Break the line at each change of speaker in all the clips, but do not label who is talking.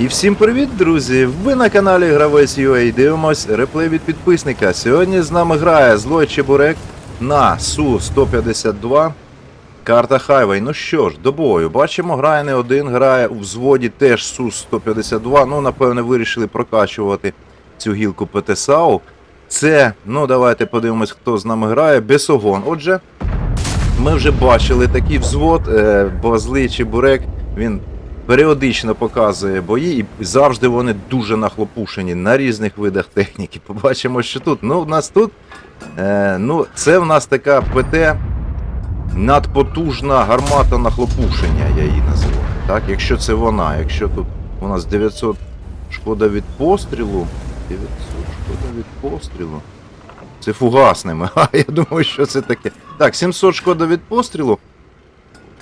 І всім привіт, друзі! Ви на каналі Гравець UA дивимось реплей від підписника. Сьогодні з нами грає злой Чебурек на Су-152. Карта Хайвей. Ну що ж, до бою. Бачимо, грає не один, грає у взводі теж Су-152. Ну, напевне, вирішили прокачувати цю гілку ПТСАУ. Це, ну давайте подивимось, хто з нами грає. Бесогон. Отже, ми вже бачили такий взвод, е, бо злий Чебурек, він періодично показує бої, і завжди вони дуже нахлопушені на різних видах техніки. Побачимо, що тут. Ну, в нас тут, е, ну, це в нас така ПТ надпотужна гармата нахлопушення, я її називаю. Так? Якщо це вона, якщо тут у нас 900 шкода від пострілу. 900 шкода від пострілу. Це фугасними. А я думаю, що це таке. Так, 700 шкода від пострілу.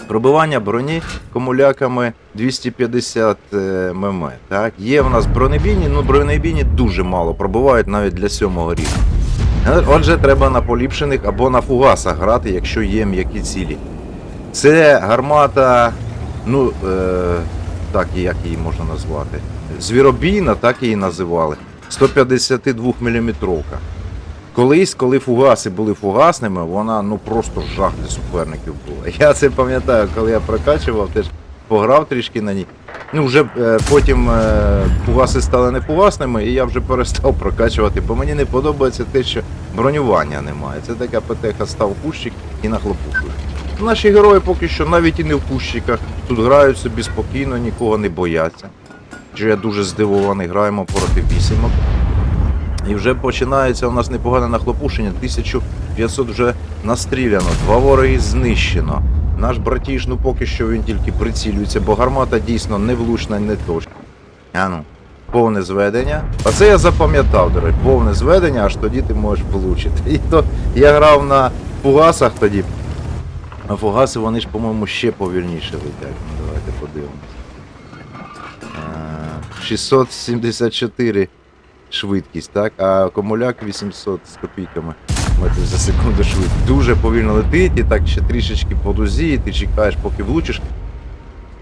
Пробивання броні комуляками 250 е, мм. Так, є в нас бронебійні, ну бронебійні дуже мало пробивають навіть для сьомого рівня. Отже, треба на поліпшених або на фугасах грати, якщо є м'які цілі. Це гармата, ну е, так як її можна назвати. Звіробійна, так її називали. 152 мм. Колись, коли фугаси були фугасними, вона ну просто жах для суперників була. Я це пам'ятаю, коли я прокачував, теж пограв трішки на ній. Ну, вже е, потім е, фугаси стали не фугасними, і я вже перестав прокачувати, бо мені не подобається те, що бронювання немає. Це така петеха став кущик і нахлопушує. Наші герої поки що навіть і не в кущиках. Тут грають собі спокійно, нікого не бояться. Що я дуже здивований, граємо проти вісімок. І вже починається у нас непогане нахлопушення. 1500 вже настріляно, два вороги знищено. Наш братіж, ну поки що він тільки прицілюється, бо гармата дійсно не влучна, не точна. А ну, повне зведення. Оце я запам'ятав, до речі, повне зведення, аж тоді ти можеш влучити. І то я грав на фугасах тоді. А фугаси вони ж, по-моєму, ще повільніше летять. Ну, давайте подивимось. 674 швидкість, так? А комуляк 800 з копійками метрів за секунду швидкість. Дуже повільно летить, і так ще трішечки по дузі, і ти чекаєш, поки влучиш.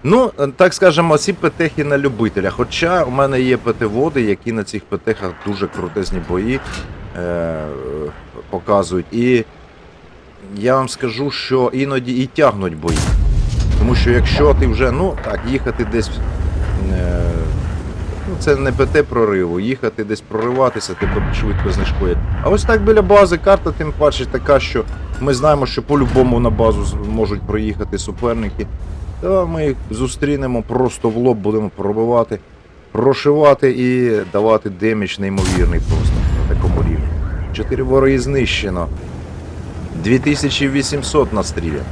Ну, так скажемо, ці петехи на любителя. Хоча у мене є ПТ-води, які на цих петехах дуже крутезні бої е- показують. І я вам скажу, що іноді і тягнуть бої. Тому що якщо ти вже, ну так, їхати десь. Е- Ну, це не ПТ прориву, їхати десь прориватися, тебе швидко знешкодять. А ось так біля бази карта, тим паче така, що ми знаємо, що по-любому на базу можуть проїхати суперники. Та ми їх зустрінемо просто в лоб, будемо пробивати, прошивати і давати демідж неймовірний просто на такому рівні. Чотири вороги знищено. 2800 настріляно.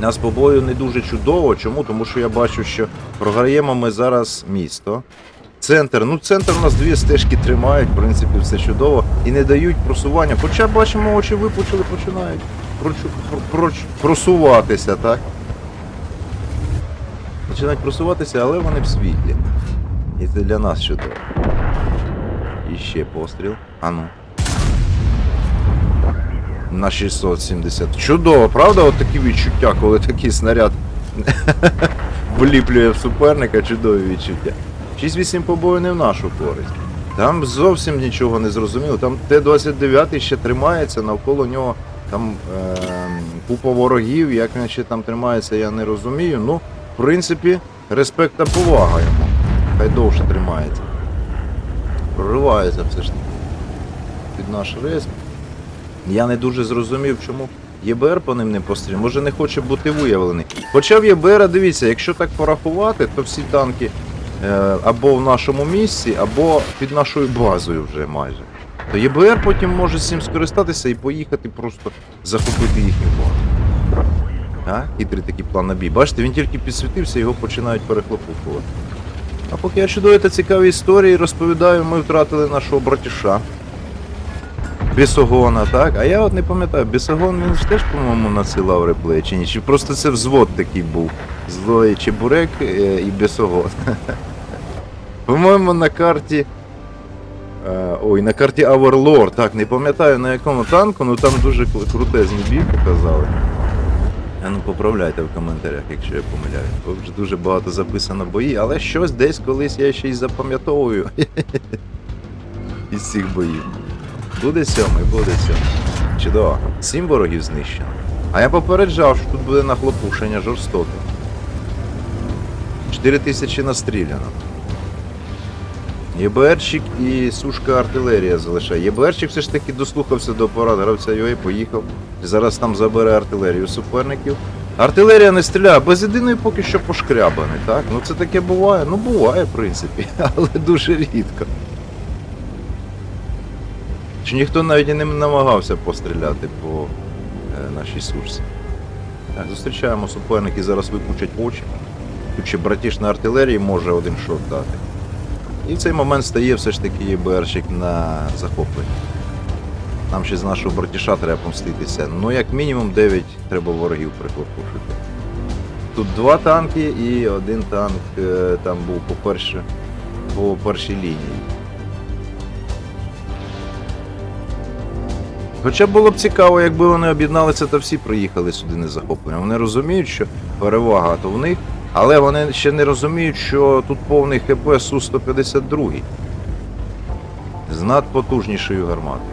Нас по бою не дуже чудово. Чому? Тому що я бачу, що програємо ми зараз місто. Центр, ну центр у нас дві стежки тримають, в принципі, все чудово. І не дають просування. Хоча бачимо, очі випучили, починають просуватися, так? Починають просуватися, але вони в світлі. І це для нас чудово. І ще постріл. А ну. На 670. Чудово, правда? От такі відчуття, коли такий снаряд вліплює в суперника, чудові відчуття. 6-8 побою не в нашу користь. Там зовсім нічого не зрозуміло. Там Т-29 ще тримається, навколо нього там е- купа ворогів, як він ще там тримається, я не розумію. Ну, в принципі, респект та повага йому. Хай довше тримається. Проривається все ж таки. Під наш респ. Я не дуже зрозумів, чому ЄБР по ним не постріляв. Може не хоче бути виявлений. Хоча в ЄБР, дивіться, якщо так порахувати, то всі танки е, або в нашому місці, або під нашою базою вже майже. То ЄБР потім може з цим скористатися і поїхати просто захопити їхню базу. А? Хитрий такий план на бій. Бачите, він тільки підсвітився, його починають перехлопухувати. А поки я чудові та цікаві історії розповідаю, ми втратили нашого братіша. Бісогона, так? А я от не пам'ятаю, Бісогон він ж теж, по-моєму, надсилав реплей чи просто це взвод такий був? Злої Чебурек е, і Бісогон. По-моєму, на карті. е, Ой, на карті Overlord, так, не пам'ятаю на якому танку, ну там дуже кру- крутезний бій показали. А ну поправляйте в коментарях, якщо я помиляю. Бо вже дуже багато записано бої, але щось десь колись я ще й запам'ятовую із цих боїв. Буде сьомий, буде сьомий. Чудово. Сім ворогів знищено. А я попереджав, що тут буде нахлопушення жорстоке. 4 тисячі настріляно. ЄБРчик і сушка артилерія залишає. ЄБРчик все ж таки дослухався до порад гравця UA, поїхав. Зараз там забере артилерію суперників. Артилерія не стріляє, без єдиної поки що пошкрябаний, так? Ну це таке буває. Ну буває, в принципі, але дуже рідко. Чи ніхто навіть і не намагався постріляти по е, нашій сушці. Так, зустрічаємо суперники, зараз випучать очі. Тут ще братішна артилерії може один шот дати. І в цей момент стає все ж таки ЄБРщик на захоплення. Нам ще з нашого братіша треба помститися. Ну, як мінімум 9 треба ворогів прихлопушити. Тут два танки і один танк е, там був по першій лінії. Хоча було б цікаво, якби вони об'єдналися та всі приїхали сюди не захоплення. Вони розуміють, що перевага то в них, але вони ще не розуміють, що тут повний ХП Су-152 з надпотужнішою гарматою.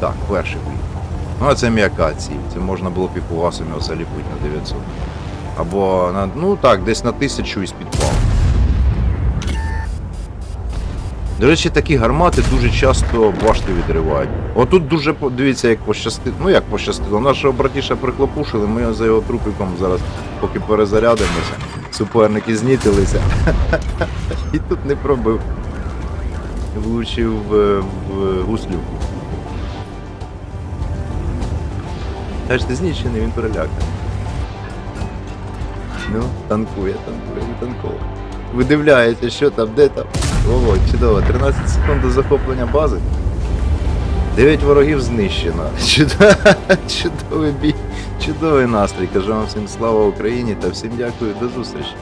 Так, перший бій. Ну, а це м'яка ціль. Це можна було б і фугасами оце ліпити на 900. Або на, ну так, десь на 1000 із підпалу. До речі, такі гармати дуже часто башти відривають. Отут дуже дивіться, як пощастило. Ну як пощастило. Нашого братіша прихлопушили, ми за його трупиком зараз, поки перезарядимося, суперники знітилися. І тут не пробив. Влучив в, в гуслю. Бачите, знічений, він переляканий. Ну, танкує, танкує, не танково. Видивляється, що там, де там. Ого, чудово, 13 секунд до захоплення бази. 9 ворогів знищено. Чудо- Чудовий бій, чудовий настрій. Кажу вам всім слава Україні та всім дякую, до зустрічі.